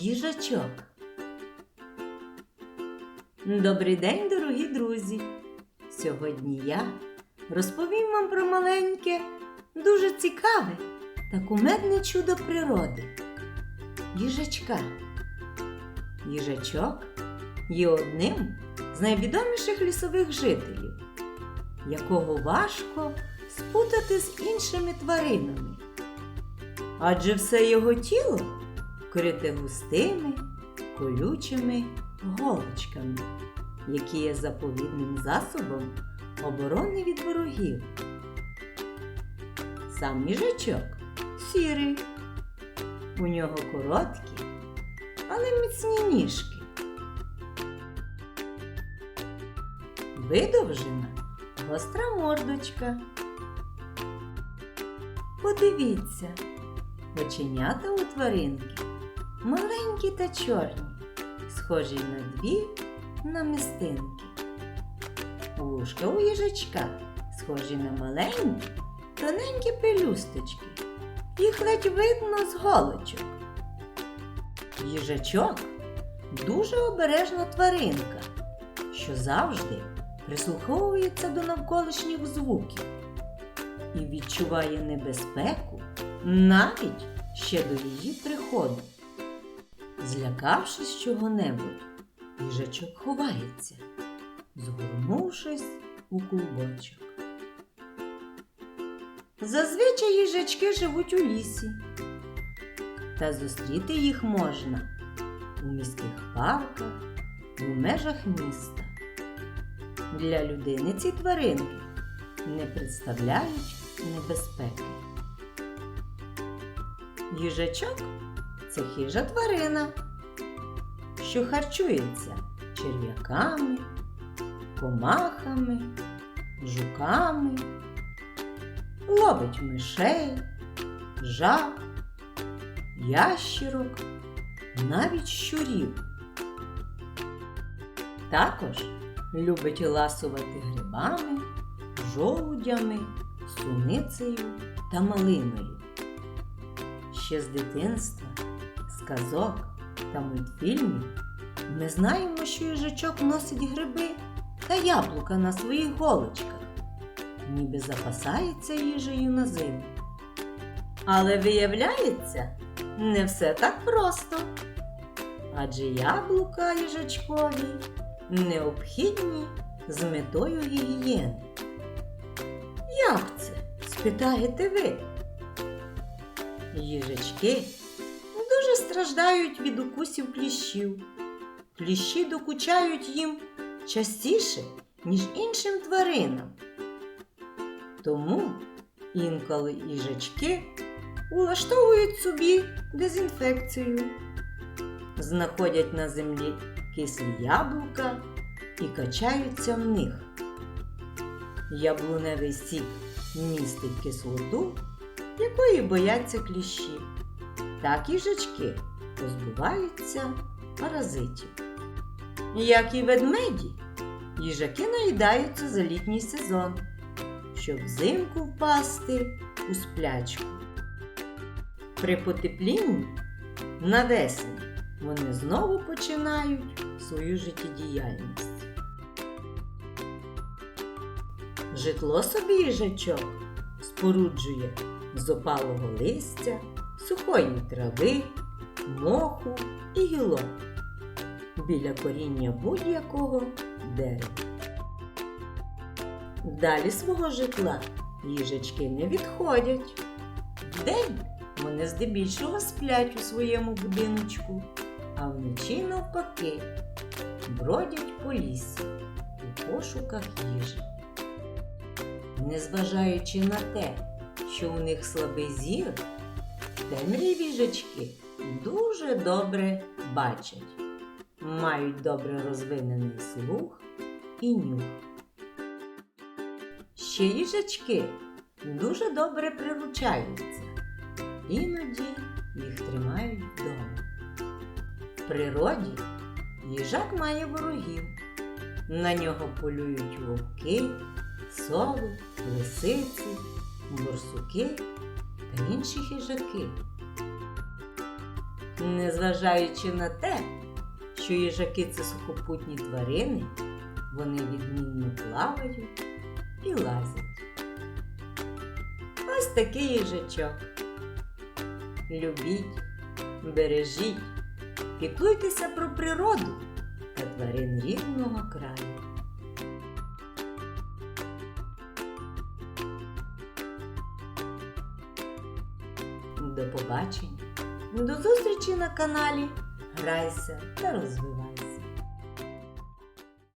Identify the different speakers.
Speaker 1: їжачок. Добрий день, дорогі друзі! Сьогодні я розповім вам про маленьке, дуже цікаве та кумедне чудо природи їжачка. Їжачок є одним з найвідоміших лісових жителів, якого важко спутати з іншими тваринами. Адже все його тіло вкрите густими, колючими голочками, які є заповідним засобом оборони від ворогів. Сам їжачок сірий. У нього короткі, але міцні ніжки. Видовжена гостра мордочка. Подивіться, оченята у тваринки маленькі та чорні, схожі на дві намистинки. Вушка у їжачка схожі на маленькі, тоненькі пелюсточки. Їх ледь видно з голочок. Їжачок дуже обережна тваринка, що завжди прислуховується до навколишніх звуків і відчуває небезпеку навіть ще до її приходу. Злякавшись чого-небудь, їжачок ховається, згорнувшись у клубочок. Зазвичай їжачки живуть у лісі, та зустріти їх можна у міських парках, у межах міста. Для людини ці тваринки не представляють небезпеки. Їжачок це хижа тварина, що харчується черв'яками, комахами, жуками, ловить мишей, жаб, ящірок, навіть щурів. Також любить ласувати грибами, жолудями, суницею та малиною. Ще з дитинства, казок та мультфільмів ми знаємо, що їжачок носить гриби та яблука на своїх голочках, ніби запасається їжею на зиму. Але виявляється, не все так просто. Адже яблука їжачкові необхідні з метою гігієни. Як це? спитаєте ви? Їжачки страждають від укусів кліщів. Кліщі докучають їм частіше, ніж іншим тваринам. Тому інколи їжачки улаштовують собі дезінфекцію, знаходять на землі кислі яблука і качаються в них. Яблуневий сік містить кислоту, якої бояться кліщі. Так їжачки позбуваються паразитів. Як і ведмеді, їжаки наїдаються за літній сезон, щоб взимку впасти у сплячку. При потеплінні навесні вони знову починають свою життєдіяльність. Житло собі їжачок споруджує з опалого листя, сухої трави, моху і гілок біля коріння будь-якого дерева. Далі свого житла їжачки не відходять. Вдень вони здебільшого сплять у своєму будиночку, а вночі навпаки бродять по лісі у пошуках їжі. Незважаючи на те, що у них слабий зір, темряві їжачки дуже добре бачать, мають добре розвинений слух і нюх. Ще їжачки дуже добре приручаються, іноді їх тримають вдома. В природі їжак має ворогів. На нього полюють вовки, сови, лисиці, борсуки та інші хижаки. Незважаючи на те, що їжаки це сухопутні тварини, вони відмінно плавають і лазять. Ось такий їжачок. Любіть, бережіть, піклуйтеся про природу та тварин рідного краю. До побачення. До зустрічі на каналі. Грайся та розвивайся.